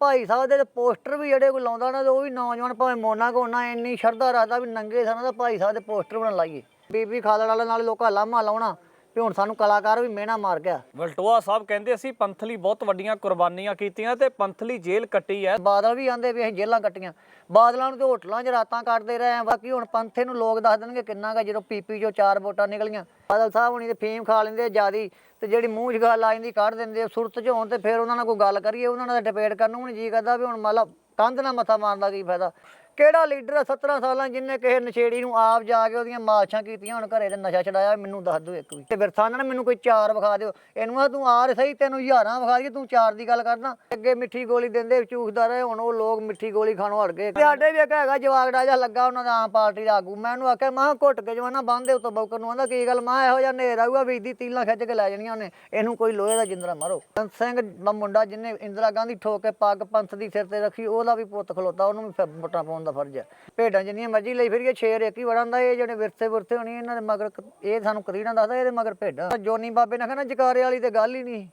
ਭਾਈ ਸਾਹਿਬ ਦੇ ਪੋਸਟਰ ਵੀ ਜਿਹੜੇ ਕੋਈ ਲਾਉਂਦਾ ਨਾ ਤੇ ਉਹ ਵੀ ਨੌਜਵਾਨ ਭਾਵੇਂ ਮੋਨਾ ਕੋਨਾ ਇੰਨੀ ਸ਼ਰਧਾ ਰੱਖਦਾ ਵੀ ਨੰਗੇ ਸਾਨਾਂ ਦਾ ਭਾਈ ਸਾਹਿਬ ਦੇ ਪੋਸਟਰ ਬਣਾ ਲਾਈਏ ਬੀਬੀ ਖਾਲੜ ਵਾਲੇ ਨਾਲ ਲੋਕਾਂ ਲਾਮਾ ਲਾਉਣਾ। ਵੀ ਹੁਣ ਸਾਨੂੰ ਕਲਾਕਾਰ ਵੀ ਮਿਹਣਾ ਮਾਰ ਗਿਆ। ਵਲਟੋਆ ਸਾਹਿਬ ਕਹਿੰਦੇ ਅਸੀਂ ਪੰਥ ਲਈ ਬਹੁਤ ਵੱਡੀਆਂ ਕੁਰਬਾਨੀਆਂ ਕੀਤੀਆਂ ਤੇ ਪੰਥ ਲਈ ਜੇਲ੍ਹ ਕੱਟੀ ਹੈ ਬਾਦਲ ਵੀ ਆਂਦੇ ਵੀ ਅਸੀਂ ਜੇਲਾਂ ਕੱਟੀਆਂ। ਬਾਦਲਾਂ ਨੂੰ ਤੇ ਹੋਟਲਾਂ 'ਚ ਰਾਤਾਂ ਕੱਟਦੇ ਰਹੇ ਆ। ਬਾਕੀ ਹੁਣ ਪੰਥੇ ਨੂੰ ਲੋਕ ਦੱਸ ਦੇਣਗੇ ਕਿੰਨਾ ਗਾ ਜਦੋਂ ਪੀਪੀ ਚੋਂ ਚਾਰ ਵੋਟਾਂ ਨਿਕਲੀਆਂ। ਬਾਦਲ ਸਾਹਿਬ ਹੁਣੀ ਤੇ ਫੀਮ ਖਾ ਲੈਂਦੇ ਜਿਆਦੀ ਤੇ ਜਿਹੜੀ ਮੂੰਹ 'ਚ ਗੱਲ ਆ ਜਾਂਦੀ ਕੱਢ ਦਿੰਦੇ ਆ ਸੁਰਤ 'ਚ ਹੋਣ ਤੇ ਫਿਰ ਉਹਨਾਂ ਨਾਲ ਕੋਈ ਗੱਲ ਕਰੀਏ ਉਹਨਾਂ ਨਾਲ ਡਿਬੇਟ ਕਰਨ ਨੂੰ ਵੀ ਨਹੀਂ ਜੀ ਕਰਦਾ ਵੀ ਹੁਣ ਮੰਨ ਲਾ ਕੰਧ ਨਾਲ ਮੱਥਾ ਮਾਰਨ ਦਾ ਕੀ ਫਾਇਦਾ। ਕਿਹੜਾ ਲੀਡਰ ਆ 17 ਸਾਲਾਂ ਜਿੰਨੇ ਕਿਸੇ ਨਸ਼ੇੜੀ ਨੂੰ ਆਪ ਜਾ ਕੇ ਉਹਦੀਆਂ ਮਾਲਸ਼ਾਂ ਕੀਤੀਆਂ, ਹੁਣ ਘਰੇ ਤੇ ਨਸ਼ਾ ਛਡਾਇਆ, ਮੈਨੂੰ ਦੱਸ ਦਿਓ ਇੱਕ ਵੀ। ਤੇ ਵਿਰਥਾ ਨਾ ਮੈਨੂੰ ਕੋਈ ਚਾਰ ਵਿਖਾ ਦਿਓ। ਇਹਨੂੰ ਆ ਤੂੰ ਆ ਸਹੀ, ਤੈਨੂੰ ਹਜ਼ਾਰਾਂ ਵਿਖਾ ਦਈਏ, ਤੂੰ ਚਾਰ ਦੀ ਗੱਲ ਕਰਦਾ। ਅੱਗੇ ਮਿੱਠੀ ਗੋਲੀ ਦਿੰਦੇ ਚੂਖਦਾ ਰਹੇ, ਹੁਣ ਉਹ ਲੋਕ ਮਿੱਠੀ ਗੋਲੀ ਖਾਣੋਂ ਹਟ ਗਏ। ਸਾਡੇ ਵੀ ਇੱਕ ਹੈਗਾ ਜਵਾਗੜਾ ਜਿਹਾ ਲੱਗਾ ਉਹਨਾਂ ਦਾ ਆਮ ਪਾਰਟੀ ਦਾ ਆਗੂ। ਮੈਂ ਉਹਨੂੰ ਆਖਿਆ, ਮਾਂ ਘੁੱਟ ਕੇ ਜਵਾਨਾ ਬੰਦੇ ਉੱਤੋਂ ਬੌਕਰ ਨੂੰ। ਆਂਦਾ ਕੀ ਗੱਲ? ਮਾਂ ਇਹੋ ਜਿਹਾ ਨੇਰ ਆਊਗਾ ਵੀ ਦੀ ਤੀਲਾਂ ਖਿੱਚ ਕੇ ਲੈ ਜਾਣੀਆਂ ਉਹਨੇ। ਇਹਨੂੰ ਕੋਈ ਲੋਹੇ ਦਾ ਜਿੰਦਰਾ ਮਾਰੋ। ਪੰਤ ਸਿੰਘ ਮੁੰਡਾ, ਜਿਹਨੇ ਇੰਦਰਾ ਗਾਂਧੀ ਠੋਕ ਕੇ ਪੱਗ ਪੰਥ ਦੀ ਸਿਰ ਤੇ ਰੱਖੀ, ਉਹਦਾ ਵੀ ਪੁੱਤ ਖਲੋਤਾ, ਉਹਨੂੰ ਵੀ ਫਿਰ ਵੋਟਾਂ ਪਾਉਣ ਦਾ ਫਰਜ਼ ਹੈ ਭੇਡਾਂ ਜਿੰਨੀਆਂ ਮਰਜ਼ੀ ਲਈ ਫਿਰੀਏ ਸ਼ੇਰ ਇੱਕ ਹੀ ਵੜਾਂਦਾ ਇਹ ਜਿਹੜੇ ਵਿਰਸੇ ਵਰਤੇ ਹੋਣੀ ਇਹਨਾਂ ਦੇ ਮਗਰ ਇਹ ਸਾਨੂੰ ਕਰੀਣਾ ਦੱਸਦਾ, ਇਹਦੇ ਮਗਰ ਭੇਡਾਂ। ਜੋਨੀ ਬਾਬੇ ਨੇ ਕਹਿੰਦਾ ਜਕਾਰੇ ਵਾਲੀ ਤੇ ਗੱਲ ਹੀ ਨਹੀਂ।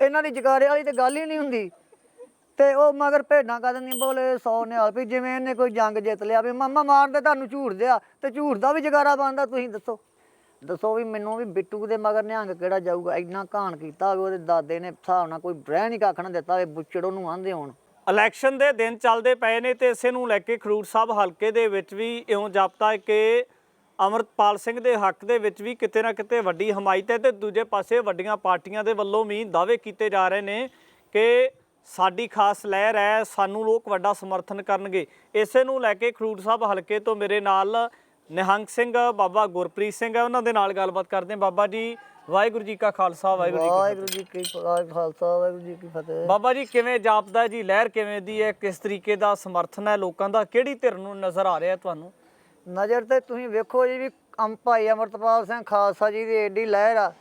ਇਹਨਾਂ ਦੀ ਜਕਾਰੇ ਵਾਲੀ ਤੇ ਗੱਲ ਹੀ ਨਹੀਂ ਹੁੰਦੀ। ਤੇ ਉਹ ਮਗਰ ਭੇਡਾਂ ਕਾ ਦਿੰਦੀਆਂ, ਬੋਲੇ ਸੌ ਨਿਹਾਲ ਵੀ ਜਿਵੇਂ ਇਹਨੇ ਕੋਈ ਜੰਗ ਜਿੱਤ ਲਿਆ ਵੀ ਮਾਮਾ ਮਾਰਦੇ ਤੁਹਾਨੂੰ ਝੂਠ ਦਿਆ, ਤੇ ਝੂਠ ਦਾ ਵੀ ਜਗਾਰਾ ਬਣਦਾ, ਤੁਸੀਂ ਦੱਸੋ। ਦੱਸੋ ਵੀ ਮੈਨੂੰ ਵੀ ਬਿੱਟੂ ਦੇ ਮਗਰ ਨਿਹੰਗ ਕਿਹੜਾ ਜਾਊਗਾ? ਇੰਨਾ ਘਾਣ ਕੀਤਾ ਹੋਵੇ ਉਹਦੇ ਦਾਦੇ ਨੇ ਹਿਸਾਬ ਨਾਲ ਕੋਈ ਰਹਿ ਨਹੀਂ ਕੱਖ ਨਾ ਦਿੱਤਾ ਹੋਵੇ ਬੁੱਚੜ ਉਹਨੂੰ ਆਂਦੇ ਹੋਣ। ਇਲੈਕਸ਼ਨ ਦੇ ਦਿਨ ਚੱਲਦੇ ਪਏ ਨੇ ਤੇ ਇਸੇ ਨੂੰ ਲੈ ਕੇ ਖਰੂਰ ਸਾਹਿਬ ਹਲਕੇ ਦੇ ਵਿੱਚ ਵੀ ਇਉਂ ਜਾਪਦਾ ਹੈ ਕਿ ਅਮਰਤਪਾਲ ਸਿੰਘ ਦੇ ਹੱਕ ਦੇ ਵਿੱਚ ਵੀ ਕਿਤੇ ਨਾ ਕਿਤੇ ਵੱਡੀ ਹਮਾਇਤ ਹੈ ਤੇ ਦੂਜੇ ਪਾਸੇ ਵੱਡੀਆਂ ਪਾਰਟੀਆਂ ਦੇ ਵੱਲੋਂ ਵੀ ਦਾਅਵੇ ਕੀਤੇ ਜਾ ਰਹੇ ਨੇ ਕਿ ਸਾਡੀ ਖਾਸ ਲਹਿਰ ਹੈ, ਸਾਨੂੰ ਲੋਕ ਵੱਡਾ ਸਮਰਥਨ ਕਰਨਗੇ। ਇਸੇ ਨੂੰ ਲੈ ਕੇ ਖਰੂਰ ਸਾਹਿਬ ਹਲਕੇ ਤੋਂ ਮੇਰੇ ਨਾਲ ਨਿਹੰਗ ਸਿੰਘ ਬਾਬਾ ਗੁਰਪ੍ਰੀਤ ਸਿੰਘ ਹੈ ਉਹਨਾਂ ਦੇ ਨਾਲ ਗੱਲਬਾਤ ਕਰਦੇ ਹਾਂ। ਬਾਬਾ ਜੀ ਵਾਹਿਗੁਰੂ ਜੀ ਕਾ ਖਾਲਸਾ ਵਾਹਿਗੁਰੂ ਜੀ ਕੀ ਫਤਿਹ। ਵਾਹਿਗੁਰੂ ਜੀ ਕੀ ਫ- ਖਾਲਸਾ ਵਾਹਿਗੁਰੂ ਜੀ ਕੀ ਫਤਿਹ। ਬਾਬਾ ਜੀ ਕਿਵੇਂ ਜਾਪਦਾ ਜੀ? ਲਹਿਰ ਕਿਵੇਂ ਦੀ ਹੈ? ਕਿਸ ਤਰੀਕੇ ਦਾ ਸਮਰਥਨ ਹੈ ਲੋਕਾਂ ਦਾ? ਕਿਹੜੀ ਧਿਰ ਨੂੰ ਨਜ਼ਰ ਆ ਰਿਹਾ ਤੁਹਾਨੂੰ? ਨਜ਼ਰ ਤੇ ਤੁਸੀਂ ਵੇਖੋ ਜੀ ਵੀ ਅਮ ਭਾਈ ਅਮਰਤਪਾਲ ਸਿੰਘ ਖਾਲਸਾ ਜੀ ਦੀ ਏਡੀ ਲਹਿਰ ਆ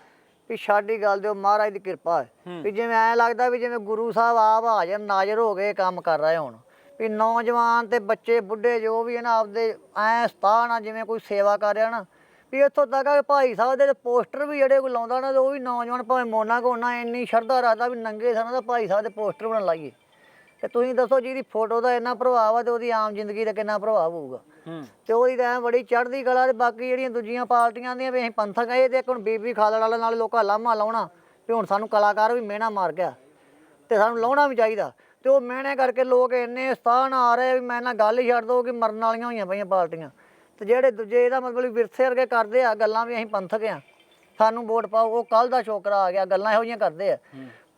ਵੀ ਸਾਡੀ ਗੱਲ ਦਿਓ ਮਹਾਰਾਜ ਦੀ ਕਿਰਪਾ ਹੈ। ਵੀ ਜਿਵੇਂ ਐ ਲੱਗਦਾ ਵੀ ਜਿਵੇਂ ਗੁਰੂ ਸਾਹਿਬ ਆਪ ਹਾਜ਼ਰ ਨਾਜ਼ਰ ਹੋ ਕੇ ਕੰਮ ਕਰ ਰਹੇ ਹੋਣ। ਵੀ ਨੌਜਵਾਨ ਤੇ ਬੱਚੇ ਬੁੱਢੇ ਜੋ ਵੀ ਇਹਨਾਂ ਆਪਦੇ ਐ ਸਤਾਨ ਆ ਜਿਵੇਂ ਕੋਈ ਸੇਵਾ ਕਰ ਰਿਹਾ ਨਾ ਵੀ ਇੱਥੋਂ ਤੱਕ ਆ ਭਾਈ ਸਾਹਿਬ ਦੇ ਪੋਸਟਰ ਵੀ ਜਿਹੜੇ ਕੋਈ ਲਾਉਂਦਾ ਨਾ ਉਹ ਵੀ ਨੌਜਵਾਨ ਭਾਵੇਂ ਮੋਨਾ ਕੋਨਾ ਇੰਨੀ ਸ਼ਰਧਾ ਰੱਖਦਾ ਵੀ ਨੰਗੇ ਸਾਨਾਂ ਦਾ ਭਾਈ ਸਾਹਿਬ ਦੇ ਪੋਸਟਰ ਬਣਾ ਲਾਈਏ ਤੇ ਤੁਸੀਂ ਦੱਸੋ ਜਿਹਦੀ ਫੋਟੋ ਦਾ ਇੰਨਾ ਪ੍ਰਭਾਵ ਆ ਤੇ ਉਹਦੀ ਆਮ ਜ਼ਿੰਦਗੀ ਦਾ ਕਿੰਨਾ ਪ੍ਰਭਾਵ ਹੋਊਗਾ। ਹੂੰ। ਤੇ ਉਹਦੀ ਤਾਂ ਬੜੀ ਚੜ੍ਹਦੀ ਕਲਾ ਤੇ ਬਾਕੀ ਜਿਹੜੀਆਂ ਦੂਜੀਆਂ ਪਾਰਟੀਆਂ ਦੀਆਂ ਵੀ ਅਸੀਂ ਪੰਥਕ ਇਹ ਤੇ ਇੱਕ ਹੁਣ ਬੀਬੀ ਖਾਲੜ ਵਾਲੇ ਨਾਲ ਲੋਕਾਂ ਲਾਮਾ ਲਾਉਣਾ ਵੀ ਹੁਣ ਸਾਨੂੰ ਕਲਾਕਾਰ ਵੀ ਮਿਹਣਾ ਮਾਰ ਗਿਆ ਤੇ ਸਾਨੂੰ ਲਾਉਣਾ ਵੀ ਚਾਹੀਦਾ। ਤੇ ਉਹ ਮਿਹਣੇ ਕਰਕੇ ਲੋਕ ਇੰਨੇ ਸਤਾਨ ਆ ਰਹੇ ਵੀ ਮੈਂ ਨਾ ਗੱਲ ਹੀ ਛੱਡ ਦੋ ਕਿ ਮਰਨ ਵਾਲੀਆਂ ਹੋਈਆਂ ਪਈਆਂ ਪਾਰਟੀਆਂ। ਤੇ ਜਿਹੜੇ ਦੂਜੇ ਇਹਦਾ ਮਤਲਬ ਵੀ ਵਿਰਸੇ ਵਰਗੇ ਕਰਦੇ ਆ ਗੱਲਾਂ ਵੀ ਅਸੀਂ ਪੰਥਕ ਆ। ਸਾਨੂੰ ਵੋਟ ਪਾਓ ਉਹ ਕੱਲ ਦਾ ਸ਼ੋਕਰਾ ਆ ਗਿਆ ਗੱਲਾਂ ਇਹੋ ਜਿਹੀਆਂ ਕਰਦੇ ਆ।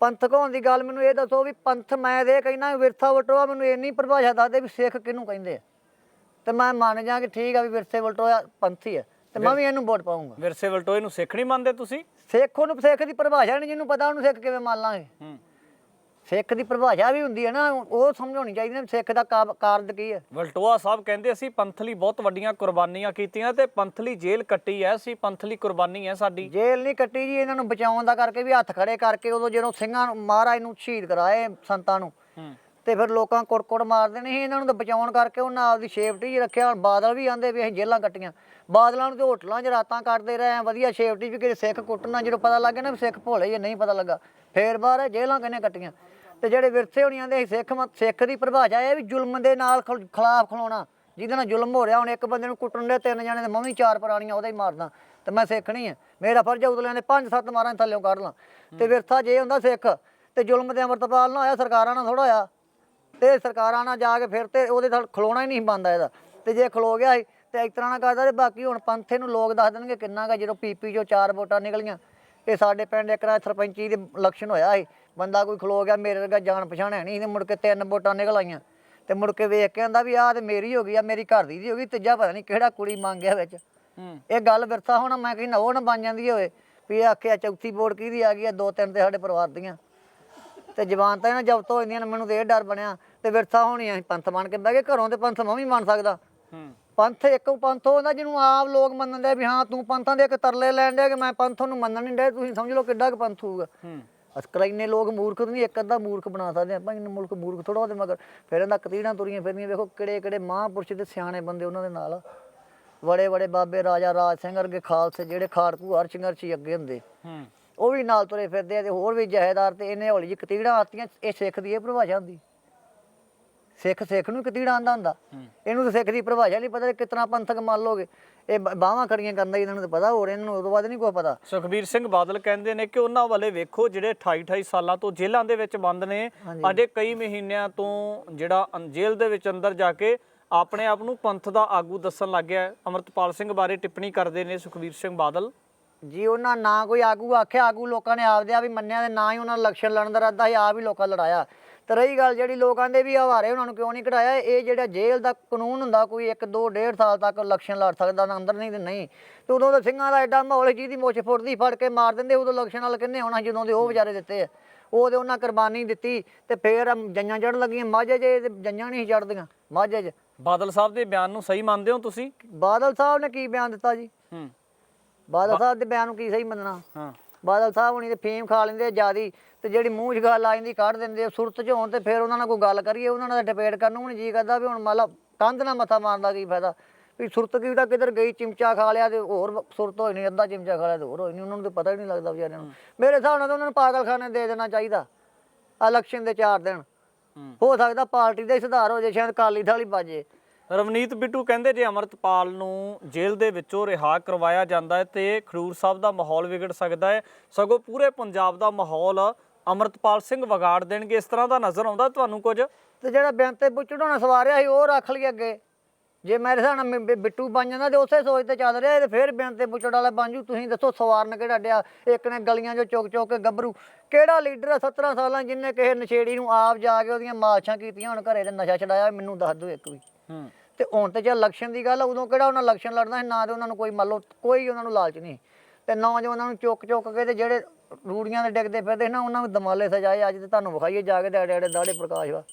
ਪੰਥਕ ਹੋਣ ਦੀ ਗੱਲ ਮੈਨੂੰ ਇਹ ਦੱਸੋ ਵੀ ਪੰਥ ਮੈਂ ਦੇ ਕਹਿਣਾ ਵਿਰਸਾ ਵਟੋਆ ਮੈਨੂੰ ਇੰਨੀ ਪਰਿਭਾਸ਼ਾ ਦੱਸਦੇ ਵੀ ਸਿੱਖ ਕਿਹਨੂੰ ਕਹਿੰਦੇ ਆ। ਤੇ ਮੈਂ ਮੰਨ ਜਾ ਕਿ ਠੀਕ ਆ ਵੀ ਵਿਰਸੇ ਵਟੋਆ ਪੰਥੀ ਆ। ਤੇ ਮੈਂ ਵੀ ਇਹਨੂੰ ਵੋਟ ਪਾਉਂਗਾ ਵਿਰਸੇ ਵਲਟੋਏ ਨੂੰ ਸਿੱਖ ਨਹੀਂ ਮੰਨਦੇ ਤੁਸੀਂ? ਸਿੱਖ ਉਹਨੂੰ ਸਿੱਖ ਦੀ ਪਰਿਭਾਸ਼ਾ ਨਹੀਂ ਜਿਹਨੂੰ ਪਤਾ ਉਹਨੂੰ ਸਿੱਖ ਕਿਵੇਂ ਮੰਨ ਲਾਂਗੇ। ਹੂੰ। ਸਿੱਖ ਦੀ ਪਰਿਭਾਸ਼ਾ ਵੀ ਹੁੰਦੀ ਹੈ ਨਾ ਉਹ ਸਮਝਾਉਣੀ ਚਾਹੀਦੀ ਵੀ ਸਿੱਖ ਦਾ ਕਾ- ਕਾਰਜ ਕੀ ਹੈ। ਵਲਟੋਆ ਸਾਹਿਬ ਕਹਿੰਦੇ ਅਸੀਂ ਪੰਥ ਲਈ ਬਹੁਤ ਵੱਡੀਆਂ ਕੁਰਬਾਨੀਆਂ ਕੀਤੀਆਂ ਤੇ ਪੰਥ ਲਈ ਜੇਲ੍ਹ ਕੱਟੀ ਹੈ ਅਸੀਂ ਪੰਥ ਲਈ ਕੁਰਬਾਨੀ ਹੈ ਸਾਡੀ। ਜੇਲ੍ਹ ਨਹੀਂ ਕੱਟੀ ਜੀ ਇਹਨਾਂ ਨੂੰ ਬਚਾਉਣ ਦਾ ਕਰਕੇ ਵੀ ਹੱਥ ਖੜੇ ਕਰਕੇ ਉਦੋਂ ਜਦੋਂ ਸਿੰਘਾਂ ਨੂੰ ਮਹਾਰਾਜ ਨੂੰ ਸ਼ਹੀਦ ਕਰਾਏ ਸੰਤਾਂ ਨੂੰ ਹੂੰ। ਤੇ ਫਿਰ ਲੋਕਾਂ ਕੁੜਕੁੜ ਮਾਰਦੇ ਨੇ ਸੀ ਇਹਨਾਂ ਨੂੰ ਤਾਂ ਬਚਾਉਣ ਕਰਕੇ ਉਹਨਾਂ ਆਪਦੀ ਸੇਫਟੀ 'ਚ ਰੱਖਿਆ ਹੁਣ ਬਾਦਲ ਵੀ ਆਂਦੇ ਵੀ ਅਸੀਂ ਜੇਲ੍ਹਾਂ ਕੱਟੀਆਂ। ਬਾਦਲਾਂ ਨੂੰ ਤੇ ਹੋਟਲਾਂ 'ਚ ਰਾਤਾਂ ਕੱਟਦੇ ਰਹੇ ਆ ਵਧੀਆ ਸੇਫਟੀ ਵੀ ਕਿਤੇ ਸਿੱਖ ਕੁੱਟਣਾ ਜਦੋਂ ਪਤਾ ਲੱਗ ਗਿਆ ਨਾ ਵੀ ਸਿੱਖ ਭੋਲੇ ਜੇ ਨਹੀਂ ਪਤਾ ਲੱਗਾ ਫੇਰ ਬਾਹਰ ਜੇਲ੍ਹਾਂ ਕਿਨੇ ਕੱਟੀਆਂ? ਤੇ ਜਿਹੜੇ ਵਿਰਸੇ ਹੋਣੀ ਆਂਦੇ ਅਸੀਂ ਸਿੱਖ ਸਿੱਖ ਦੀ ਪਰਿਭਾਸ਼ਾ ਇਹ ਵੀ ਜ਼ੁਲਮ ਦੇ ਨਾਲ ਖਿਲ- ਖਿਲਾਫ ਖਲੋਣਾ। ਜਿਹਦੇ ਨਾਲ ਜ਼ੁਲਮ ਹੋ ਰਿਹਾ ਹੁਣ ਇੱਕ ਬੰਦੇ ਨੂੰ ਕੁੱਟਣ ਦੇ ਤਿੰਨ ਜਣੇ ਤੇ ਮੈਂ ਵੀ ਚਾਰ ਪੁਰਾਣੀਆਂ ਉਹਦਾ ਹੀ ਮਾਰਦਾ। ਤੇ ਮੈਂ ਸਿੱਖ ਨਹੀਂ ਆ ਮੇਰਾ ਫਰਜ਼ ਹੈ ਉਤਲਿਆਂ ਦੇ ਪੰਜ ਸੱਤ ਮਾਰਾਂ ਥੱਲੇੋਂ ਕੱਢ ਲਾਂ। ਤੇ ਵਿਰਸਾ ਜੇ ਹੁੰਦਾ ਸਿੱਖ ਤੇ ਜ਼ੁਲਮ ਤੇ ਅਮਰਤਪਾਲ ਨਾ ਹੋਇਆ ਸਰਕਾਰਾਂ ਨਾਲ ਥੋੜਾ ਹੋਇਆ। ਤੇ ਸਰਕਾਰਾਂ ਨਾਲ ਜਾ ਕੇ ਫਿਰ ਤੇ ਉਹਦੇ ਨਾਲ ਖਲੋਣਾ ਹੀ ਨਹੀਂ ਬੰਦਾ ਇਹਦਾ। ਤੇ ਜੇ ਖਲੋ ਗਿਆ ਸੀ ਤੇ ਇਸ ਤਰ੍ਹਾਂ ਨਾਲ ਕਰਦਾ ਤੇ ਬਾਕੀ ਹੁਣ ਪੰਥੇ ਨੂੰ ਲੋਕ ਦੱਸ ਦੇਣਗੇ ਕਿੰਨਾ ਗਾ ਜਦੋਂ ਪੀਪੀ ਚੋਂ ਚਾਰ ਵੋਟਾਂ ਨਿਕਲੀਆਂ। ਇਹ ਸਾਡੇ ਪਿੰਡ ਇੱਕ ਨਾ ਸਰਪੰਚੀ ਦੇ ਇਲੈਕਸ਼ਨ ਹੋਇਆ ਸੀ। ਬੰਦਾ ਕੋਈ ਖਲੋ ਗਿਆ ਮੇਰੇ ਵਰਗਾ ਜਾਣ ਪਛਾਣ ਹੈ ਨਹੀਂ ਤੇ ਮੁੜ ਕੇ ਤਿੰਨ ਵੋਟਾਂ ਨਿਕਲ ਆਈਆਂ ਤੇ ਮੁੜ ਕੇ ਵੇਖ ਕੇ ਆਂਦਾ ਵੀ ਆਹ ਤੇ ਮੇਰੀ ਹੋ ਗਈ ਆ ਮੇਰੀ ਘਰ ਦੀ ਦੀ ਹੋ ਗਈ ਤੀਜਾ ਪਤਾ ਨਹੀਂ ਕਿਹੜਾ ਕੁੜੀ ਮੰਗ ਗਿਆ ਵਿੱਚ ਇਹ ਗੱਲ ਵਿਰਸਾ ਹੁਣ ਮੈਂ ਕਹਿੰਦਾ ਉਹ ਨਾ ਬਣ ਜਾਂਦੀ ਹੋਵੇ ਵੀ ਆਖਿਆ ਚੌਥੀ ਵੋਟ ਕਿਹਦੀ ਆ ਗਈ ਆ ਦੋ ਤਿੰਨ ਤੇ ਸਾਡੇ ਪਰਿਵਾਰ ਦੀਆਂ। ਤੇ ਜਵਾਨ ਤਾਂ ਇਹਨਾਂ ਜ਼ਬਤ ਹੋ ਜਾਂਦੀਆਂ ਨੇ ਮੈਨੂੰ ਤੇ ਇਹ ਡਰ ਬਣਿਆ। ਤੇ ਵਿਰਸਾ ਹੋਣੀ ਅਸੀਂ ਪੰਥ ਮੰਨ ਕੇ ਬਹਿ ਗਏ ਘਰੋਂ ਤੇ ਪੰਥ ਮੈਂ ਵੀ ਮੰਨ ਸਕਦਾ। ਹੂੰ। ਪੰਥ ਇੱਕ ਪੰਥ ਹੁੰਦਾ ਜਿਹਨੂੰ ਆਪ ਲੋਕ ਮੰਨਣ ਦੇ ਵੀ ਹਾਂ ਤੂੰ ਪੰਥਾਂ ਦੇ ਇੱਕ ਤਰਲੇ ਲੈਣ ਦੇ ਕਿ ਮੈਂ ਪੰਥ ਨੂੰ ਮੰਨਣ ਨਹੀਂ ਦੇ ਤੁਸੀਂ ਸਮਝ ਲਓ ਕਿੱਡਾ ਕੁ ਪੰਥ ਹੋਊਗਾ। ਹੂੰ ਅਸਕਰ ਇੰਨੇ ਲੋਕ ਮੂਰਖ ਨਹੀਂ ਇੱਕ ਅੱਧਾ ਮੂਰਖ ਬਣਾ ਸਕਦੇ ਆਪਾਂ ਇੰਨੇ ਮੁਲਕ ਮੂਰਖ ਥੋੜਾ ਉਹਦੇ ਮਗਰ। ਫਿਰ ਇਹਦਾ ਕਤੀੜਾਂ ਤੁਰੀਆਂ ਫਿਰਦੀਆਂ ਵੇਖੋ ਕਿਹੜੇ ਕਿਹੜੇ ਮਹਾਂਪੁਰਸ਼ ਤੇ ਸਿਆਣੇ ਬੰਦੇ ਉਹਨਾਂ ਦੇ ਨਾਲ। ਬੜੇ ਬੜੇ ਬਾਬੇ ਰਾਜਾ ਰਾਜ ਸਿੰਘ ਵਰਗੇ ਖਾਲਸੇ ਜਿਹੜੇ ਖਾੜਕੂ ਹਰ ਸੰਘਰਸ਼ੀ ਅੱਗੇ ਹੁੰਦੇ। ਹੂੰ। ਉਹ ਵੀ ਨਾਲ ਤੁਰੇ ਫਿਰਦੇ ਆ ਤੇ ਹੋਰ ਵੀ ਜਹੇਦਾਰ ਤੇ ਇਹਨੇ ਹੌਲੀ ਜਿਹੀ ਕਤੀੜਾਂ ਆਤੀਆਂ ਇਹ ਸਿੱਖ ਦੀ ਇਹ ਪਰਿਭਾਸ਼ਾ ਹੁੰਦੀ ਸਿੱਖ ਸਿੱਖ ਨੂੰ ਕਿਤੇ ਆਂਦਾ ਹੁੰਦਾ। ਇਹਨੂੰ ਤਾਂ ਸਿੱਖ ਦੀ ਪਰਿਭਾਸ਼ਾ ਨਹੀਂ ਪਤਾ ਕਿਤਨਾ ਪੰਥਕ ਮੰਨ ਲੋਗੇ ਇਹ ਬਾਹਾਂ ਖੜੀਆਂ ਕਰਦਾ ਇਹਨਾਂ ਨੂੰ ਤਾਂ ਪਤਾ ਹੋਰ ਇਹਨਾਂ ਨੂੰ ਉਦੋਂ ਬਾਅਦ ਨਹੀਂ ਕੋਈ ਪਤਾ। ਸੁਖਬੀਰ ਸਿੰਘ ਬਾਦਲ ਕਹਿੰਦੇ ਨੇ ਕਿ ਉਹਨਾਂ ਵਾਲੇ ਵੇਖੋ ਜਿਹੜੇ 28 28 ਸਾਲਾਂ ਤੋਂ ਜੇਲ੍ਹਾਂ ਦੇ ਵਿੱਚ ਬੰਦ ਨੇ। ਅਜੇ ਕਈ ਮਹੀਨਿਆਂ ਤੋਂ ਜਿਹੜਾ ਜੇਲ੍ਹ ਦੇ ਵਿੱਚ ਅੰਦਰ ਜਾ ਕੇ ਆਪਣੇ ਆਪ ਨੂੰ ਪੰਥ ਦਾ ਆਗੂ ਦੱਸਣ ਲੱਗ ਗਿਆ। ਅਮਰਤਪਾਲ ਸਿੰਘ ਬਾਰੇ ਟਿੱਪਣੀ ਕਰਦੇ ਨੇ ਸੁਖਬੀਰ ਸਿੰਘ ਬਾਦਲ। ਜੀ ਉਹਨਾਂ ਨਾ ਕੋਈ ਆਗੂ ਆਖਿਆ ਆਗੂ ਲੋਕਾਂ ਨੇ ਆਪਦੇ ਆਪ ਹੀ ਮੰਨਿਆ ਤੇ ਨਾ ਹੀ ਉਹਨਾਂ ਦਾ ਇਲੈਕਸ਼ਨ ਲੜਨ ਦਾ ਰੱਦਾ ਸੀ ਆਪ ਹੀ ਲੋਕਾਂ ਲੜਾਇਆ। ਤੇ ਰਹੀ ਗੱਲ ਜਿਹੜੀ ਲੋਕਾਂ ਦੇ ਵੀ ਹਵਾਰੇ ਉਹਨਾਂ ਨੂੰ ਕਿਉਂ ਨਹੀਂ ਕਢਾਇਆ ਇਹ ਜਿਹੜਾ ਜੇਲ੍ਹ ਦਾ ਕਾਨੂੰਨ ਹੁੰਦਾ ਕੋਈ 1 2 1.5 ਸਾਲ ਤੱਕ ਇਲੈਕਸ਼ਨ ਲੜ ਸਕਦਾ ਨਾ ਅੰਦਰ ਨਹੀਂ ਤੇ ਨਹੀਂ। ਤੇ ਉਦੋਂ ਤਾਂ ਸਿੰਘਾਂ ਦਾ ਐਡਾ ਮਾਹੌਲ ਜਿਹਦੀ ਮੁੱਛ ਫੁੱਟਦੀ ਫੜ ਕੇ ਮਾਰ ਦਿੰਦੇ ਉਦੋਂ ਇਲੈਕਸ਼ਨ ਨਾਲ ਕਿੰਨੇ ਹੋਣਾ ਜਦੋਂ ਦੇ ਉਹ ਵਿਚਾਰੇ ਦਿੱਤੇ ਆ। ਉਹ ਤੇ ਉਹਨਾਂ ਕੁਰਬਾਨੀ ਦਿੱਤੀ ਤੇ ਫੇਰ ਜੰਜਾਂ ਚੜਨ ਲੱਗੀਆਂ ਮਾਝੇ ਜੇ ਜੰਜਾਂ ਨਹੀਂ ਚੜਦੀਆਂ ਮਾਝੇ 'ਚ। ਬਾਦਲ ਸਾਹਿਬ ਦੇ ਬਿਆਨ ਨੂੰ ਸਹੀ ਮੰਨਦੇ ਹੋ ਤੁਸੀਂ? ਬਾਦਲ ਸਾਹਿਬ ਨੇ ਕੀ ਬਿਆਨ ਦਿੱਤਾ ਜੀ? ਹੂੰ। ਬਾਦਲ ਸਾਹਿਬ ਦੇ ਬਿਆਨ ਨੂੰ ਕੀ ਸਹੀ ਮੰਨਣਾ? ਹਾਂ। ਬਾਦਲ ਸਾਹਿਬ ਹੁਣੀ ਤੇ ਫੀਮ ਖਾ ਲੈਂਦੇ ਜਿਆਦੀ ਤੇ ਜਿਹੜੀ ਮੂੰਹ 'ਚ ਗੱਲ ਆ ਜਾਂਦੀ ਕੱਢ ਦਿੰਦੇ ਸੁਰਤ 'ਚ ਹੋਣ ਤੇ ਫਿਰ ਉਹਨਾਂ ਨਾਲ ਕੋਈ ਗੱਲ ਕਰੀਏ ਉਹਨਾਂ ਨਾਲ ਡਿਬੇਟ ਕਰਨ ਨੂੰ ਨਹੀਂ ਜੀ ਕਰਦਾ ਵੀ ਹੁਣ ਮੰਨ ਲਾ ਕੰਧ ਨਾਲ ਮੱਥਾ ਮਾਰਨ ਦਾ ਕੀ ਫਾਇਦਾ? ਵੀ ਸੁਰਤ ਕੀ ਤਾਂ ਕਿਧਰ ਗਈ ਚਿਮਚਾ ਖਾ ਲਿਆ ਤੇ ਹੋਰ ਸੁਰਤ ਹੋਈ ਨਹੀਂ ਅੱਧਾ ਚਿਮਚਾ ਖਾ ਲਿਆ ਤੇ ਹੋਰ ਹੋਈ ਨਹੀਂ ਉਹਨਾਂ ਨੂੰ ਤਾਂ ਪਤਾ ਹੀ ਨਹੀਂ ਲੱਗਦਾ ਵਿਚਾਰਿਆਂ ਨੂੰ। ਮੇਰੇ ਹਿਸਾਬ ਨਾਲ ਤਾਂ ਉਹਨਾਂ ਨੂੰ ਪਾਗਲਖਾਨੇ ਦੇ ਦੇਣਾ ਚਾਹੀਦਾ। ਇਲੈਕਸ਼ਨ ਦੇ 4 ਦਿਨ। ਹੂੰ। ਹੋ ਸਕਦਾ ਪਾਰਟੀ ਦਾ ਹੀ ਸੁਧਾਰ ਹੋ ਜੇ ਸ਼ਾਇਦ ਕਾਲੀ ਥਾਲੀ ਬਾਜੇ ਰਵਨੀਤ ਬਿੱਟੂ ਕਹਿੰਦੇ ਜੇ ਅਮਰਤਪਾਲ ਨੂੰ ਜੇਲ੍ਹ ਦੇ ਵਿੱਚੋਂ ਰਿਹਾ ਕਰਵਾਇਆ ਜਾਂਦਾ ਹੈ ਤੇ ਖਡੂਰ ਸਾਹਿਬ ਦਾ ਮਾਹੌਲ ਵਿਗੜ ਸਕਦਾ ਹੈ। ਸਗੋਂ ਪੂਰੇ ਪੰਜਾਬ ਦਾ ਮਾਹੌਲ ਅਮਰਤਪਾਲ ਸਿੰਘ ਵਿਗਾੜ ਦੇਣਗੇ। ਇਸ ਤਰ੍ਹਾਂ ਦਾ ਨਜ਼ਰ ਆਉਂਦਾ ਤੁਹਾਨੂੰ ਕੁਝ? ਤੇ ਜਿਹੜਾ ਬੇਨਤੇ ਪੁੱਛੜੋਣਾ ਸਵਾਰਿਆ ਸੀ, ਉਹ ਰੱਖ ਲਈ ਅੱਗੇ। ਜੇ ਮੇਰੇ ਹਿਸਾਬ ਨਾਲ ਬਿੱਟੂ ਬਣ ਜਾਂਦਾ ਤੇ ਉਸੇ ਸੋਚ ਤੇ ਚੱਲ ਰਿਹਾ ਇਹ ਤੇ ਫਿਰ ਬੇਨਤੇ ਪੁੱਛੜ ਵਾਲਾ ਬਣ ਤੁਸੀਂ ਦੱਸੋ ਸਵਾਰਨ ਕਿਹੜਾ ਡਿਆ ਇੱਕ ਨੇ ਗਲੀਆਂ 'ਚੋਂ ਚੁੱਕ ਚੁੱਕ ਕੇ ਗੱਭਰੂ। ਕਿਹੜਾ ਲੀਡਰ ਆ 17 ਸਾਲਾਂ 'ਚ ਜਿੰਨੇ ਕਿਸੇ ਨਸ਼ੇੜੀ ਨੂੰ ਆਪ ਜਾ ਕੇ ਉਹਦੀਆਂ ਮਾਲਸ਼ਾਂ ਕੀਤੀਆਂ, ਹੁਣ ਘਰੇ ਤੇ ਨਸ਼ਾ ਛਡਾਇਆ, ਮੈਨੂੰ ਦੱਸ ਦਿਓ ਇੱਕ ਵੀ। ਹੂੰ। ਤੇ ਹੁਣ ਤੇ ਜੇ ਇਲੈਕਸ਼ਨ ਦੀ ਗੱਲ ਆ, ਉਦੋਂ ਕਿਹੜਾ ਉਹਨਾਂ ਇਲੈਕਸ਼ਨ ਲੜਨਾ ਸੀ? ਨਾ ਤੇ ਉਹਨਾਂ ਨੂੰ ਕੋਈ ਮੰਨ ਲਓ ਕੋਈ ਉਹਨਾਂ ਨੂੰ ਲਾਲਚ ਨਹੀਂ ਤੇ ਨੌਜਵਾਨਾਂ ਨੂੰ ਚੁੱਕ ਚੁੱਕ ਕੇ ਤੇ ਜਿਹੜੇ ਰੂੜੀਆਂ ਦੇ ਡਿੱਗਦੇ ਫਿਰਦੇ ਸੀ ਨਾ ਉਹਨਾਂ ਨੂੰ ਦਮਾਲੇ ਸਜਾਏ ਅੱਜ ਤੇ ਤੁਹਾਨੂੰ ਵਿਖਾਈਏ ਜਾ ਕੇ ਤੇ ਐਡੇ ਐਡੇ ਦਾੜੇ ਪ੍ਰਕਾਸ਼ ਵਾ।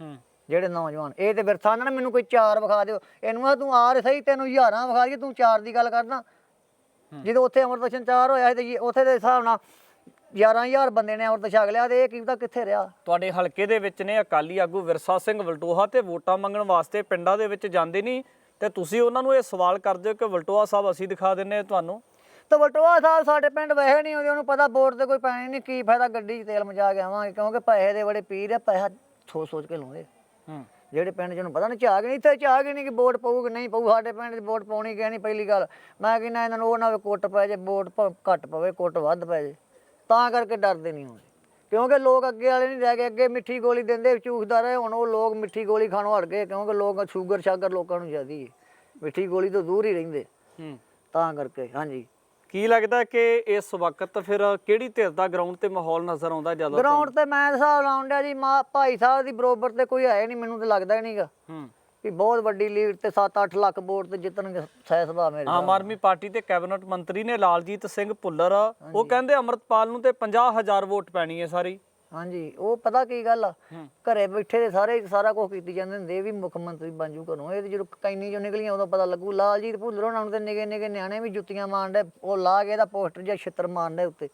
ਹੂੰ। ਜਿਹੜੇ ਨੌਜਵਾਨ ਇਹ ਤੇ ਵਿਰਥਾ ਨਾ ਮੈਨੂੰ ਕੋਈ ਚਾਰ ਵਿਖਾ ਦਿਓ। ਇਹਨੂੰ ਆ ਤੂੰ ਆ ਸਹੀ ਤੈਨੂੰ ਹਜ਼ਾਰਾਂ ਵਿਖਾ ਦਈਏ ਤੂੰ ਚਾਰ ਦੀ ਗੱਲ ਕਰਦਾ। ਜਦੋਂ ਉੱਥੇ ਅੰਮ੍ਰਿਤਸ਼ਨ ਚਾਰ ਹੋਇਆ ਸੀ ਤੇ ਜੀ ਉੱਥੇ ਦੇ ਹਿਸਾਬ ਨਾਲ 11000 ਬੰਦੇ ਨੇ ਅੰਮ੍ਰਿਤ ਛਕ ਲਿਆ ਤੇ ਇਹ ਕੀ ਪਤਾ ਕਿੱਥੇ ਰਿਹਾ। ਤੁਹਾਡੇ ਹਲਕੇ ਦੇ ਵਿੱਚ ਨੇ ਅਕਾਲੀ ਆਗੂ ਵਿਰਸਾ ਸਿੰਘ ਵਲਟੋਹਾ ਤੇ ਵੋਟਾਂ ਮੰਗਣ ਵਾਸਤੇ ਪਿੰਡਾਂ ਦੇ ਵਿੱਚ ਜਾਂਦੇ ਨਹੀਂ। ਤੇ ਤੁਸੀਂ ਉਹਨਾਂ ਨੂੰ ਇਹ ਸਵਾਲ ਕਰਦੇ ਹੋ ਕਿ ਵਲਟੋਹਾ ਸਾਹਿਬ ਅਸੀਂ ਦਿਖਾ ਦਿੰਨੇ ਤੁਹਾਨੂੰ। ਤੇ ਵਟੋਆ ਸਾਹਿਬ ਸਾਡੇ ਪਿੰਡ ਵੈਸੇ ਨਹੀਂ ਆਉਂਦੇ ਉਹਨੂੰ ਪਤਾ ਵੋਟ ਤੇ ਕੋਈ ਪੈਣੀ ਨਹੀਂ ਕੀ ਫਾਇਦਾ ਗੱਡੀ 'ਚ ਤੇਲ ਮਚਾ ਕੇ ਆਵਾਂਗੇ ਕਿਉਂਕਿ ਪੈਸੇ ਦੇ ਬੜੇ ਪੀਰ ਆ ਪੈਸਾ ਸੋਚ ਸੋਚ ਕੇ ਲਾਉਂਦੇ। ਹੂੰ। ਜਿਹੜੇ ਪਿੰਡ 'ਚ ਨੂੰ ਪਤਾ ਨਹੀਂ ਝਾਗ ਨਹੀਂ ਇੱਥੇ ਝਾਗ ਹੀ ਨਹੀਂ ਕਿ ਵੋਟ ਪਊ ਕਿ ਨਹੀਂ ਪਊ ਸਾਡੇ ਪਿੰਡ 'ਚ ਵੋਟ ਪਾਉਣੀ ਕਿ ਨਹੀਂ ਪਹਿਲੀ ਗੱਲ। ਮੈਂ ਕਹਿੰਦਾ ਇਹਨਾਂ ਨੂੰ ਉਹ ਨਾ ਕੁੱਟ ਪੈ ਜੇ ਵੋਟ ਘੱਟ ਪਵੇ ਕੁੱਟ ਵੱਧ ਪੈ ਜੇ। ਤਾਂ ਕਰਕੇ ਡਰਦੇ ਨਹੀਂ ਹੁਣ। ਕਿਉਂਕਿ ਲੋਕ ਅੱਗੇ ਵਾਲੇ ਨਹੀਂ ਰਹਿ ਗਏ ਅੱਗੇ ਮਿੱਠੀ ਗੋਲੀ ਦਿੰਦੇ ਚੂਖਦਾ ਰਹੇ ਹੁਣ ਉਹ ਲੋਕ ਮਿੱਠੀ ਗੋਲੀ ਖਾਣੋਂ ਹਟ ਗਏ ਕਿਉਂਕਿ ਲੋਕ ਸ਼ੂਗਰ ਸ਼ਾਗਰ ਲੋਕਾਂ ਨੂੰ ਜ਼ਿਆਦੀ ਹੈ ਮਿੱਠੀ ਗੋਲੀ ਤੋਂ ਦੂਰ ਹੀ ਰਹਿੰਦੇ। ਹੂੰ। ਤਾਂ ਕਰਕੇ ਹਾਂਜੀ। ਕੀ ਲੱਗਦਾ ਕਿ ਇਸ ਵਕਤ ਫਿਰ ਕਿਹੜੀ ਧਿਰ ਦਾ ਗਰਾਊਂਡ ਤੇ ਮਾਹੌਲ ਨਜ਼ਰ ਆਉਂਦਾ ਜ਼ਿਆਦਾ ਗਰਾਊਂਡ ਤੇ ਮੈਂ ਹਿਸਾਬ ਡਿਆ ਜੀ ਮਾ ਭਾਈ ਸਾਹਿਬ ਦੀ ਬਰੋਬਰ ਤੇ ਕੋਈ ਹੈ ਨਹੀਂ ਮੈਨੂੰ ਤੇ ਲੱਗਦਾ ਹੀ ਨਹੀਂਗਾ ਹੂੰ। ਵੀ ਬਹੁਤ ਵੱਡੀ ਲੀਡ ਤੇ 7-8 ਲੱਖ ਵੋਟ ਤੇ ਜਿੱਤਣਗੇ ਸਹਿ ਸਭਾ ਮੇਰੇ ਆਮ ਆਦਮੀ ਪਾਰਟੀ ਦੇ ਕੈਬਨਿਟ ਮੰਤਰੀ ਨੇ ਲਾਲਜੀਤ ਸਿੰਘ ਭੁੱਲਰ। ਉਹ ਕਹਿੰਦੇ ਅਮਰਤਪਾਲ ਨੂੰ ਤੇ 50000 ਵੋਟ ਪੈਣੀ ਹੈ ਸਾਰੀ। ਹਾਂਜੀ ਉਹ ਪਤਾ ਕੀ ਗੱਲ ਆ? ਘਰੇ ਬੈਠੇ ਦੇ ਸਾਰੇ ਸਾਰਾ ਕੁਝ ਕੀਤੀ ਜਾਂਦੇ ਹੁੰਦੇ ਵੀ ਮੁੱਖ ਮੰਤਰੀ ਬਣ ਜੂ ਘਰੋਂ। ਇਹ ਤੇ ਜਦੋਂ ਕੈਨੀ ਚੋਂ ਨਿਕਲੀਆਂ ਉਦੋਂ ਪਤਾ ਲੱਗੂ ਲਾਲਜੀਤ ਭੁੱਲਰ ਉਹਨਾਂ ਨੂੰ ਤੇ ਨਿਗੇ ਨਿਗੇ ਨਿਆਣੇ ਵੀ ਜੁੱਤੀਆਂ ਮਾਰਦੇ ਉਹ ਲਾ ਕੇ ਇਹਦਾ ਪੋਸਟਰ ਜਾਂ ਛਿੱਤਰ ਮਾਰਦੇ ਉੱਤੇ।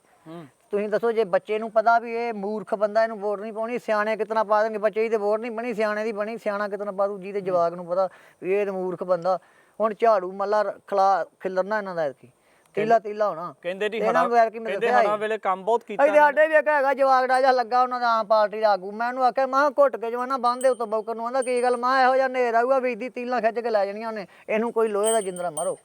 ਤੁਸੀਂ ਦੱਸੋ ਜੇ ਬੱਚੇ ਨੂੰ ਪਤਾ ਵੀ ਇਹ ਮੂਰਖ ਬੰਦਾ ਇਹਨੂੰ ਵੋਟ ਨਹੀਂ ਪਾਉਣੀ ਸਿਆਣੇ ਕਿਤਨਾ ਪਾ ਦੇਣਗੇ? ਬੱਚੇ ਦੀ ਤੇ ਵੋਟ ਨਹੀਂ ਬਣੀ ਸਿਆਣੇ ਦੀ ਬਣੀ ਸਿਆਣਾ ਕਿਤਨਾ ਪਾ ਦੂ? ਜਿਹਦੇ ਜਵਾਕ ਨੂੰ ਪਤਾ ਵੀ ਇਹ ਤੇ ਮੂਰਖ ਬੰਦਾ। ਹੁਣ ਝਾੜੂ ਮੱਲਾ ਖਲਾ ਖਿਲਰਨਾ ਇਹਨਾਂ ਦਾ ਐਤਕੀ। ਤੀਲਾ ਤੀਲਾ ਹੋਣਾ। ਕਹਿੰਦੇ ਜੀ ਮੈਂ ਕਹਿੰਦੇ ਹਣਾ। ਵੇਲੇ ਕੰਮ ਬਹੁਤ ਕੀਤਾ ਇਹਦੇ ਸਾਡੇ ਵੀ ਇੱਕ ਹੈਗਾ ਜਵਾਗੜਾ ਜਿਹਾ ਲੱਗਾ ਉਹਨਾਂ ਦਾ ਆਮ ਪਾਰਟੀ ਦਾ ਆਗੂ। ਮੈਂ ਉਹਨੂੰ ਆਖਿਆ ਮਾਂ ਘੁੱਟ ਕੇ ਜਵਾਨਾ ਬੰਦੇ ਉੱਤੋਂ ਬੌਕਰ ਨੂੰ। ਆਂਦਾ ਕੀ ਗੱਲ? ਮਾਂ ਇਹੋ ਜਿਹਾ ਨੇਰ ਆਊਗਾ ਵੀ ਦੀ ਤੀਲਾਂ ਖਿੱਚ ਕੇ ਲੈ ਜਾਣੀਆਂ ਉਹਨੇ। ਇਹਨੂੰ ਕੋਈ ਲੋਹੇ ਦਾ ਜਿੰਦਰਾ ਮਾਰੋ।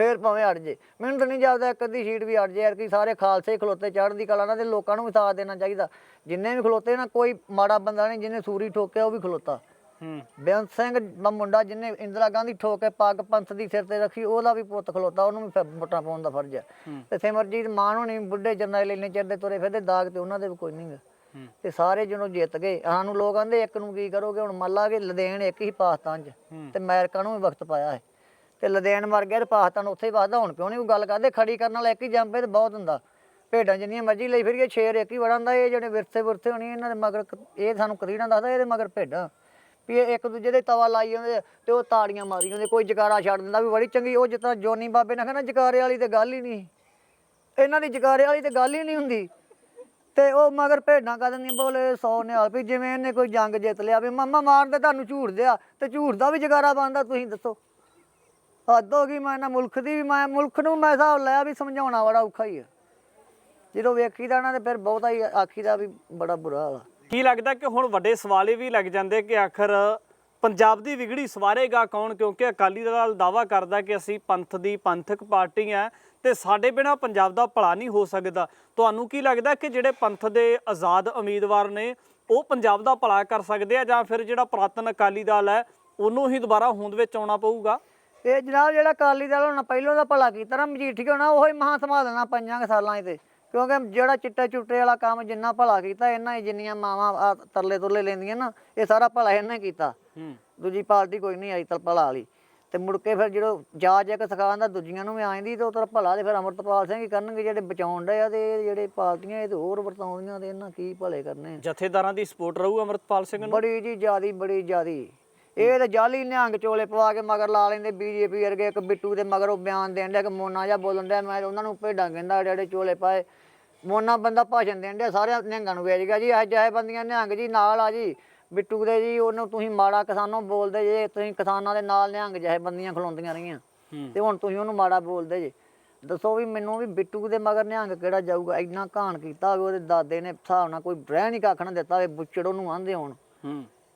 ਫੇਰ ਭਾਵੇਂ ਅੜ ਜੇ। ਮੈਨੂੰ ਤਾਂ ਨਹੀਂ ਜਾਪਦਾ ਇੱਕ ਅੱਧੀ ਸੀਟ ਵੀ ਅੜ ਜੇ ਯਾਰ ਕਿ ਸਾਰੇ ਖਾਲਸੇ ਖਲੋਤੇ ਚੜ੍ਹਦੀ ਕਲਾ ਨਾਲ ਤੇ ਲੋਕਾਂ ਨੂੰ ਵੀ ਸਾਥ ਦੇਣਾ ਚਾਹੀਦਾ। ਜਿੰਨੇ ਵੀ ਖਲੋਤੇ ਨਾ ਕੋਈ ਮਾੜਾ ਬੰਦਾ ਨਹੀਂ ਜਿਹਨੇ ਸੂਰੀ ਠੋਕਿਆ ਉਹ ਵੀ ਖਲੋਤਾ। ਹੂੰ। ਬੇਅੰਤ ਸਿੰਘ ਦਾ ਮੁੰਡਾ ਜਿਹਨੇ ਇੰਦਰਾ ਗਾਂਧੀ ਠੋਕ ਕੇ ਪੱਗ ਪੰਥ ਦੀ ਸਿਰ ਤੇ ਰੱਖੀ ਉਹਦਾ ਵੀ ਪੁੱਤ ਖਲੋਤਾ ਉਹਨੂੰ ਵੀ ਵੋਟਾਂ ਪਾਉਣ ਦਾ ਫਰਜ਼ ਹੈ। ਤੇ ਸਿਮਰਜੀਤ ਮਾਨ ਹੋਣੀ ਬੁੱਢੇ ਜਰਨੈਲ ਇੰਨੇ ਚਿਰ ਦੇ ਤੁਰੇ ਫਿਰਦੇ ਦਾਗ ਤੇ ਉਹਨਾਂ ਦੇ ਵੀ ਕੋਈ ਨਹੀਂ ਗਾ। ਹੂੰ। ਤੇ ਸਾਰੇ ਜਿਹਨੂੰ ਜਿੱਤ ਗਏ ਸਾਨੂੰ ਲੋਕ ਕਹਿੰਦੇ ਇੱਕ ਨੂੰ ਕੀ ਕਰੋਗੇ ਹੁਣ ਮੰਨ ਲਾ ਕਿ ਲਦੇਨ ਇੱਕ ਹੀ ਪਾਕਿਸਤਾਨ 'ਚ। ਤੇ ਅਮਰੀਕਾ ਨੂੰ ਵੀ ਵਕਤ ਪਾਇਆ ਹੈ। ਤੇ ਲਦੇਨ ਮਰ ਗਿਆ ਤੇ ਪਾਕਿਸਤਾਨ ਉੱਥੇ ਹੀ ਵਸਦਾ, ਹੁਣ ਕਿਉਂ ਨਹੀਂ ਉਹ ਗੱਲ ਕਰਦੇ? ਖੜੀ ਕਰਨ ਵਾਲਾ ਇੱਕ ਹੀ ਜੰਪੇ ਤੇ ਬਹੁਤ ਹੁੰਦਾ। ਭੇਡਾਂ ਜਿੰਨੀਆਂ ਮਰਜ਼ੀ ਲਈ ਫਿਰੀਏ ਸ਼ੇਰ ਇੱਕ ਹੀ ਵੜਾ ਹੁੰਦਾ, ਇਹ ਜਿਹੜੇ ਵਿਰਸੇ ਵਿਰਸੇ ਹੋਣੀ ਇਹਨਾਂ ਦੇ ਮਗਰ ਇਹ ਸਾਨੂੰ ਕਦੀੜਾ ਦੱਸਦਾ ਇਹਦੇ ਮਗਰ ਭੇਡਾਂ। ਵੀ ਇਹ ਇੱਕ ਦੂਜੇ ਦੇ ਤਵਾ ਲਾਈ ਜਾਂਦੇ ਆ ਤੇ ਉਹ ਤਾੜੀਆਂ ਮਾਰੀ ਜਾਂਦੇ, ਕੋਈ ਜਕਾਰਾ ਛੱਡ ਦਿੰਦਾ ਵੀ ਬੜੀ ਚੰਗੀ, ਉਹ ਜਿੱਦਾਂ ਜੋਨੀ ਬਾਬੇ ਨੇ ਕਹਿੰਦਾ ਜਕਾਰੇ ਵਾਲੀ ਤੇ ਗੱਲ ਹੀ ਨਹੀਂ। ਇਹਨਾਂ ਦੀ ਜਕਾਰੇ ਵਾਲੀ ਤੇ ਗੱਲ ਹੀ ਨਹੀਂ ਹੁੰਦੀ। ਤੇ ਉਹ ਮਗਰ ਭੇਡਾਂ ਕਦ ਨਹੀਂ ਬੋਲੇ ਸੌ ਨਿਹਾਲ ਵੀ ਜਿਵੇਂ ਇਹਨੇ ਕੋਈ ਜੰਗ ਜਿੱਤ ਲਿਆ, ਵੀ ਮਾਮਾ ਮਾਰਦੇ ਤੁਹਾਨੂੰ ਝੂਠ ਦਿਆ, ਤੇ ਝੂਠ ਦਾ ਵੀ ਜਗਾਰਾ ਬੰਦਾ ਤੁਸੀਂ ਦੱਸੋ। ਹੱਦ ਹੋ ਗਈ, ਮੈਂ ਨਾ ਮੁਲਕ ਦੀ ਵੀ, ਮੈਂ ਮੁਲਕ ਨੂੰ ਮੈਂ ਹਿਸਾਬ ਲਾਇਆ ਵੀ ਸਮਝਾਉਣਾ ਬੜਾ ਔਖਾ ਹੀ ਆ। ਜਦੋਂ ਵੇਖੀਦਾ ਨਾ ਤੇ ਫਿਰ ਬਹੁਤਾ ਹੀ ਆਖੀਦਾ ਵੀ ਬੜਾ ਬੁਰਾ ਹਾਲ ਆ। ਕੀ ਲੱਗਦਾ ਕਿ ਹੁਣ ਵੱਡੇ ਸਵਾਲ ਇਹ ਵੀ ਲੱਗ ਜਾਂਦੇ ਕਿ ਆਖਰ ਪੰਜਾਬ ਦੀ ਵਿਗੜੀ ਸਵਾਰੇਗਾ ਕੌਣ? ਕਿਉਂਕਿ ਅਕਾਲੀ ਦਲ ਦਾਵਾ ਕਰਦਾ ਕਿ ਅਸੀਂ ਪੰਥ ਦੀ ਪੰਥਕ ਪਾਰਟੀ ਹੈ ਤੇ ਸਾਡੇ ਬਿਨਾ ਪੰਜਾਬ ਦਾ ਭਲਾ ਨਹੀਂ ਹੋ ਸਕਦਾ। ਤੁਹਾਨੂੰ ਕੀ ਲੱਗਦਾ ਕਿ ਜਿਹੜੇ ਪੰਥ ਦੇ ਆਜ਼ਾਦ ਉਮੀਦਵਾਰ ਨੇ, ਉਹ ਪੰਜਾਬ ਦਾ ਭਲਾ ਕਰ ਸਕਦੇ ਆ ਜਾਂ ਫਿਰ ਜਿਹੜਾ ਪੁਰਾਤਨ ਅਕਾਲੀ ਦਲ ਹੈ, ਉਹਨੂੰ ਹੀ ਦੁਬਾਰਾ ਹੋਂਦ ਵਿੱਚ ਆਉਣਾ ਪਊਗਾ? ਇਹ ਜਨਾਬ ਜਿਹੜਾ ਅਕਾਲੀ ਦਲ ਹੁਣ ਪਹਿਲੋਂ ਦਾ ਭਲਾ ਕੀਤਾ ਨਾ ਮਜੀਠੀਆ ਹੋਣਾ ਉਹੀ ਮਹਾਂ ਸੰਭਾਲਣਾ ਪੰਜਾਂ ਕੁ ਸਾਲਾਂ 'ਚ ਤੇ। ਕਿਉਂਕਿ ਜਿਹੜਾ ਚਿੱਟੇ ਚੁੱਟੇ ਵਾਲਾ ਕੰਮ ਜਿੰਨਾ ਭਲਾ ਕੀਤਾ ਇਹਨਾਂ ਹੀ ਜਿੰਨੀਆਂ ਮਾਵਾਂ ਤਰਲੇ ਤੁਰਲੇ ਲੈਂਦੀਆਂ ਨਾ ਇਹ ਸਾਰਾ ਭਲਾ ਇਹਨਾਂ ਹੀ ਕੀਤਾ। ਹੂੰ। ਦੂਜੀ ਪਾਰਟੀ ਕੋਈ ਨਹੀਂ ਆਈ ਤਲ ਭਲਾ ਵਾਲੀ। ਤੇ ਮੁੜ ਕੇ ਫਿਰ ਜਦੋਂ ਜਾ ਜਾ ਕੇ ਸਿਖਾਉਂਦਾ ਦੂਜੀਆਂ ਨੂੰ ਵੀ ਆਂਦੀ ਤੇ ਉਹ ਤਰ੍ਹਾਂ ਭਲਾ ਤੇ ਫਿਰ ਅਮਰਤਪਾਲ ਸਿੰਘ ਹੀ ਕਰਨਗੇ ਜਿਹੜੇ ਬਚਾਉਣ ਡਏ ਆ ਤੇ ਇਹ ਜਿਹੜੇ ਪਾਰਟੀਆਂ ਇਹ ਤੇ ਹੋਰ ਵਰਤਾਉਂਦੀਆਂ ਤੇ ਇਹਨਾਂ ਕੀ ਭਲੇ ਕਰਨੇ ਜਥੇਦਾਰਾਂ ਦੀ ਸਪੋਰਟ ਰਹੂ ਅਮਰਤਪਾਲ ਸਿੰਘ ਨੂੰ? ਬੜੀ ਜੀ ਜਿਆਦੀ ਬੜੀ ਜਿਆਦੀ। ਇਹ ਤਾਂ ਜਾਲੀ ਨਿਹੰਗ ਚੋਲੇ ਪਵਾ ਕੇ ਮਗਰ ਲਾ ਲੈਂਦੇ ਬੀਜੇਪੀ ਵਰਗੇ ਇੱਕ ਬਿੱਟੂ ਦੇ ਮਗਰ ਉਹ ਬਿਆਨ ਦੇਣ ਡਿਆ ਕਿ ਮੋਨਾ ਜਿਹਾ ਬੋਲਣ ਡਿਆ ਮੈਂ ਉਹਨਾਂ ਨੂੰ ਭੇਡਾਂ ਕਹਿੰਦਾ ਜਿਹੜੇ ਚੋਲੇ ਪਾਏ। ਮੋਨਾ ਬੰਦਾ ਭਾਸ਼ਣ ਦੇਣ ਡਿਆ ਸਾਰਿਆਂ ਨਿਹੰਗਾਂ ਨੂੰ ਵੇਚ ਗਿਆ ਜੀ ਇਹ ਜਾਏ ਬੰਦੀਆਂ ਨਿਹੰਗ ਜੀ ਨਾਲ ਆ ਜੀ ਬਿੱਟੂ ਦੇ ਜੀ ਉਹਨੂੰ ਤੁਸੀਂ ਮਾੜਾ ਕਿਸਾਨੋਂ ਬੋਲਦੇ ਜੇ ਤੁਸੀਂ ਕਿਸਾਨਾਂ ਦੇ ਨਾਲ ਨਿਹੰਗ ਜਿਹੇ ਬੰਦੀਆਂ ਖਲੋਂਦੀਆਂ ਰਹੀਆਂ ਤੇ ਹੁਣ ਤੁਸੀਂ ਉਹਨੂੰ ਮਾੜਾ ਬੋਲਦੇ ਜੇ। ਦੱਸੋ ਵੀ ਮੈਨੂੰ ਵੀ ਬਿੱਟੂ ਦੇ ਮਗਰ ਨਿਹੰਗ ਕਿਹੜਾ ਜਾਊਗਾ ਇੰਨਾ ਘਾਣ ਕੀਤਾ ਹੋਵੇ ਉਹਦੇ ਦਾਦੇ ਨੇ ਹਿਸਾਬ ਨਾਲ ਕੋਈ ਰਹਿ ਨਹੀਂ ਕੱਖ ਨਾ ਦਿੱਤਾ ਹੋਵੇ ਬੁੱਚੜ ਉਹਨੂੰ ਆਂਦੇ ਹੋਣ।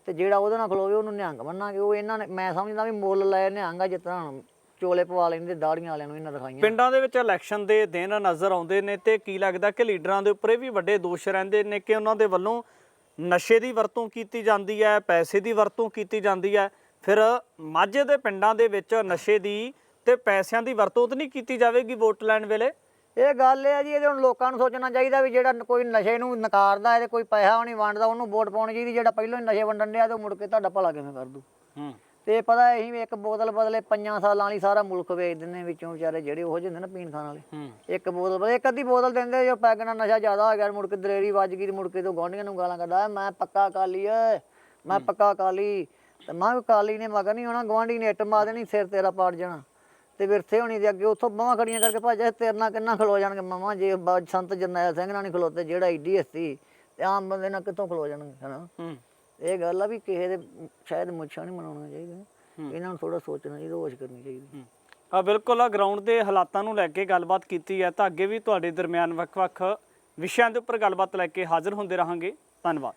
ਤੇ ਜਿਹੜਾ ਉਹਦੇ ਨਾਲ ਖਲੋਵੇ, ਉਹਨੂੰ ਨਿਹੰਗ ਮੰਨਾਂਗੇ। ਉਹ ਇਹਨਾਂ ਨੇ, ਮੈਂ ਸਮਝਦਾ ਵੀ ਮੁੱਲ ਲੈ, ਨਿਹੰਗ ਆ ਜਿਸ ਤਰ੍ਹਾਂ ਚੋਲੇ ਪਵਾ ਲੈਂਦੇ, ਦਾੜੀਆਂ ਵਾਲਿਆਂ ਨੂੰ ਇਹਨਾਂ ਦਿਖਾਈਆਂ। ਪਿੰਡਾਂ ਦੇ ਵਿੱਚ ਇਲੈਕਸ਼ਨ ਦੇ ਦਿਨ ਨਜ਼ਰ ਆਉਂਦੇ ਨੇ ਤੇ ਕੀ ਲੱਗਦਾ ਕਿ ਲੀਡਰਾਂ ਦੇ ਉੱਪਰ ਇਹ ਵੀ ਵੱਡੇ ਦੋਸ਼ ਰਹਿੰਦੇ ਨੇ ਕਿ ਉਹਨਾਂ ਦੇ ਵੱਲੋਂ ਨਸ਼ੇ ਦੀ ਵਰਤੋਂ ਕੀਤੀ ਜਾਂਦੀ ਹੈ, ਪੈਸੇ ਦੀ ਵਰਤੋਂ ਕੀਤੀ ਜਾਂਦੀ ਹੈ। ਫਿਰ ਮਾਝੇ ਦੇ ਪਿੰਡਾਂ ਦੇ ਵਿੱਚ ਨਸ਼ੇ ਦੀ ਤੇ ਪੈਸਿਆਂ ਦੀ ਵਰਤੋਂ ਤਾਂ ਨਹੀਂ ਕੀਤੀ ਜਾਵੇਗੀ ਵੋਟ ਲੈਣ ਵੇਲੇ? ਇਹ ਗੱਲ ਇਹ ਆ ਜੀ ਇਹਦੇ ਹੁਣ ਲੋਕਾਂ ਨੂੰ ਸੋਚਣਾ ਚਾਹੀਦਾ ਵੀ ਜਿਹੜਾ ਕੋਈ ਨਸ਼ੇ ਨੂੰ ਨਕਾਰਦਾ ਹੈ ਤੇ ਕੋਈ ਪੈਸਾ ਨਹੀਂ ਵੰਡਦਾ ਉਹਨੂੰ ਵੋਟ ਪਾਉਣੀ ਚਾਹੀਦੀ ਜਿਹੜਾ ਪਹਿਲਾਂ ਹੀ ਨਸ਼ੇ ਵੰਡਣ ਡਿਆ ਤੇ ਉਹ ਮੁੜ ਕੇ ਤੁਹਾਡਾ ਭਲਾ ਕਿਵੇਂ ਕਰ ਦੂ ਹੂੰ। ਤੇ ਪਤਾ ਵੀ ਇੱਕ ਬੋਤਲ ਬਦਲੇ ਪੰਜਾਂ ਸਾਲਾਂ ਵਾਲੀ ਸਾਰਾ ਮੁਲਕ ਵੇਚ ਦਿੰਦੇ ਵਿੱਚੋਂ ਵਿਚਾਰੇ ਜਿਹੜੇ ਉਹ ਜਿਹੇ ਹੁੰਦੇ ਨਾ ਪੀਣ ਖਾਣ ਵਾਲੇ। ਇੱਕ ਬੋਤਲ ਬਦਲੇ ਇੱਕ ਅੱਧੀ ਬੋਤਲ ਦਿੰਦੇ ਜੋ ਪੈਗ ਨਾਲ ਨਸ਼ਾ ਜ਼ਿਆਦਾ ਹੋ ਗਿਆ ਮੁੜ ਕੇ ਦਲੇਰੀ ਵੱਜ ਗਈ ਮੁੜ ਕੇ ਤੋਂ ਗਵਾਂਢੀਆਂ ਨੂੰ ਗਾਲਾਂ ਕੱਢਦਾ ਮੈਂ ਪੱਕਾ ਕਾਲੀ ਏ ਮੈਂ ਪੱਕਾ ਕਾਲੀ ਤੇ ਮੈਂ ਕਾਲੀ ਨੇ ਮਗਰ ਨਹੀਂ ਹੋਣਾ ਗਵਾਂਢੀ ਨੇ ਇੱਟ ਮਾਰ ਦੇਣੀ ਸਿਰ ਤੇਰਾ ਪਾੜ ਜਾਣਾ। ਤੇ ਵਿਰਥੇ ਹੋਣੀ ਦੇ ਅੱਗੇ ਉੱਥੋਂ ਬਾਹਾਂ ਖੜੀਆਂ ਕਰਕੇ ਭੱਜਿਆ ਤੇਰੇ ਨਾਲ ਕਿੰਨਾ ਖਲੋ ਜਾਣਗੇ ਮਾਮਾ ਜੇ ਬਾ- ਸੰਤ ਜਰਨੈਲ ਸਿੰਘ ਨਾਲ ਨਹੀਂ ਖਲੋਤੇ ਜਿਹੜਾ ਈਡੀ ਹਸਤੀ ਤੇ ਆਮ ਬੰਦੇ ਨਾਲ ਕਿੱਥੋਂ ਖਲੋ ਜਾਣਗੇ ਹਨਾ? ਇਹ ਗੱਲ ਆ ਵੀ ਕਿਸੇ ਦੇ ਸ਼ਾਇਦ ਮੁੱਛਾਂ ਨਹੀਂ ਮਨਾਉਣਾ ਚਾਹੀਦਾ ਇਹਨਾਂ ਨੂੰ ਥੋੜਾ ਸੋਚਣਾ ਚਾਹੀਦਾ ਹੋਸ਼ ਕਰਨੀ ਚਾਹੀਦੀ। ਆ ਬਿਲਕੁਲ ਆ ਗਰਾਊਂਡ ਦੇ ਹਾਲਾਤਾਂ ਨੂੰ ਲੈ ਕੇ ਗੱਲਬਾਤ ਕੀਤੀ ਹੈ ਤਾਂ ਅੱਗੇ ਵੀ ਤੁਹਾਡੇ ਦਰਮਿਆਨ ਵੱਖ-ਵੱਖ ਵਿਸ਼ਿਆਂ ਦੇ ਉੱਪਰ ਗੱਲਬਾਤ ਲੈ ਕੇ ਹਾਜ਼ਰ ਹੁੰਦੇ ਰਹਾਂਗੇ। ਧੰਨਵਾਦ।